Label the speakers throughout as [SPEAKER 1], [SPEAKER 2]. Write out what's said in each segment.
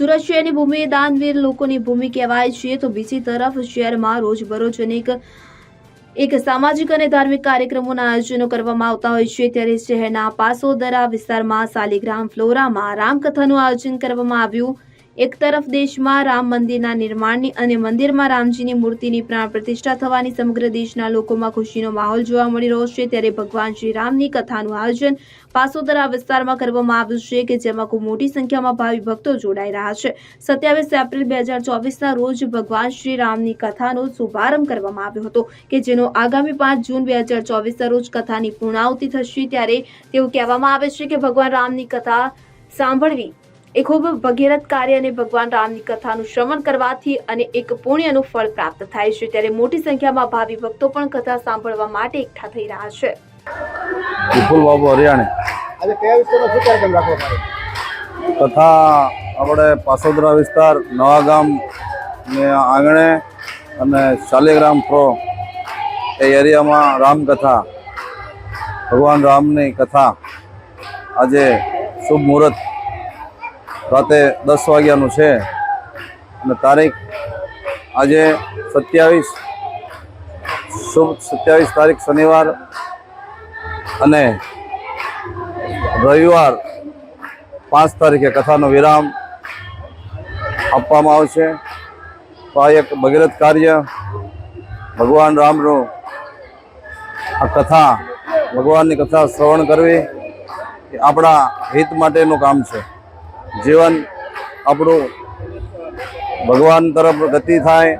[SPEAKER 1] સુરત શહેરની ભૂમિ દાનવીર લોકોની ભૂમિ કહેવાય છે. તો બીજી તરફ શહેરમાં રોજબરોજ અનેક, એક સામાજિક અને ધાર્મિક કાર્યક્રમોના આયોજનો કરવામાં આવતા હોય છે. ત્યારે શહેરના પાસોદરા વિસ્તારમાં શાલિગ્રામ ફ્લોરામાં રામકથાનું આયોજન કરવામાં આવ્યું. એક તરફ દેશમાં રામ મંદિરના નિર્માણની અને મંદિરમાં રામજીની મૂર્તિની પ્રાણ પ્રતિષ્ઠા થવાની સમગ્ર દેશના લોકોમાં ખુશીનો માહોલ જોવા મળી રહ્યો છે, ત્યારે ભગવાન શ્રી રામની કથાનું આયોજન પાસોદરા વિસ્તારમાં કરવામાં આવ્યું છે કે જેમાં ખૂબ મોટી સંખ્યામાં ભાવિ ભક્તો જોડાઈ રહ્યા છે. સત્યાવીસ એપ્રિલ બે હજાર ચોવીસના રોજ ભગવાન શ્રી રામની કથાનો શુભારંભ કરવામાં આવ્યો હતો કે જેનો આગામી પાંચ જૂન બે હજાર ચોવીસના રોજ કથાની પૂર્ણાહુતિ થશે. ત્યારે તેવું કહેવામાં આવે છે કે ભગવાન રામની કથા સાંભળવી એ ખૂબ ભગીરથ કાર્ય અને ભગવાન રામની કથાનું શ્રવણ કરવાથી અને એક પુણ્યનું ફળ પ્રાપ્ત થાય છે ત્યારે મોટી સંખ્યામાં ભાવિ ભક્તો પણ કથા સાંભળવા માટે એકઠા થઈ રહ્યા છે.
[SPEAKER 2] વિપુલ બાબુ હરિયાણી. તથા આપણે પાસોદરા વિસ્તાર નવા ગામ ને આંગણે અને શાલિગ્રામ પ્રો એ એરિયામાં રામકથા ભગવાન રામની કથા આજે શુભ મુહૂર્ત રાતે દસ વાગ્યાનું છે. અને તારીખ આજે સત્યાવીસ, શુભ સત્યાવીસ તારીખ શનિવાર અને રવિવાર પાંચ તારીખે કથાનો વિરામ આપવામાં આવશે. તો આ એક ભગીરથ કાર્ય, ભગવાન રામનું આ કથા, ભગવાનની કથા શ્રવણ કરવી એ આપણા હિત માટેનું કામ છે. જીવન આપણું ભગવાન તરફ ગતિ થાય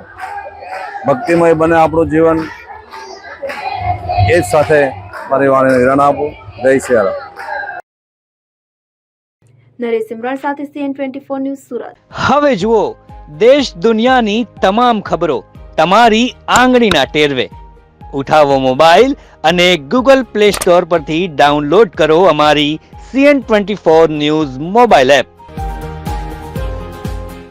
[SPEAKER 2] ભક્તિમય બને આપણું જીવન. એ જ સાથે પરિવારને વાણીને આપો. આપું જય શ્રી રામ.
[SPEAKER 1] નરેશ સિમરણ સાથે CN twenty four news Surat.
[SPEAKER 3] હવે જુઓ દેશ દુનિયાની તમામ ખબરો તમારી આંગળીના ટેરવે. ઉઠાવો મોબાઈલ અને ગૂગલ પ્લે સ્ટોર પરથી ડાઉનલોડ કરો અમારી CN twenty four news mobile app.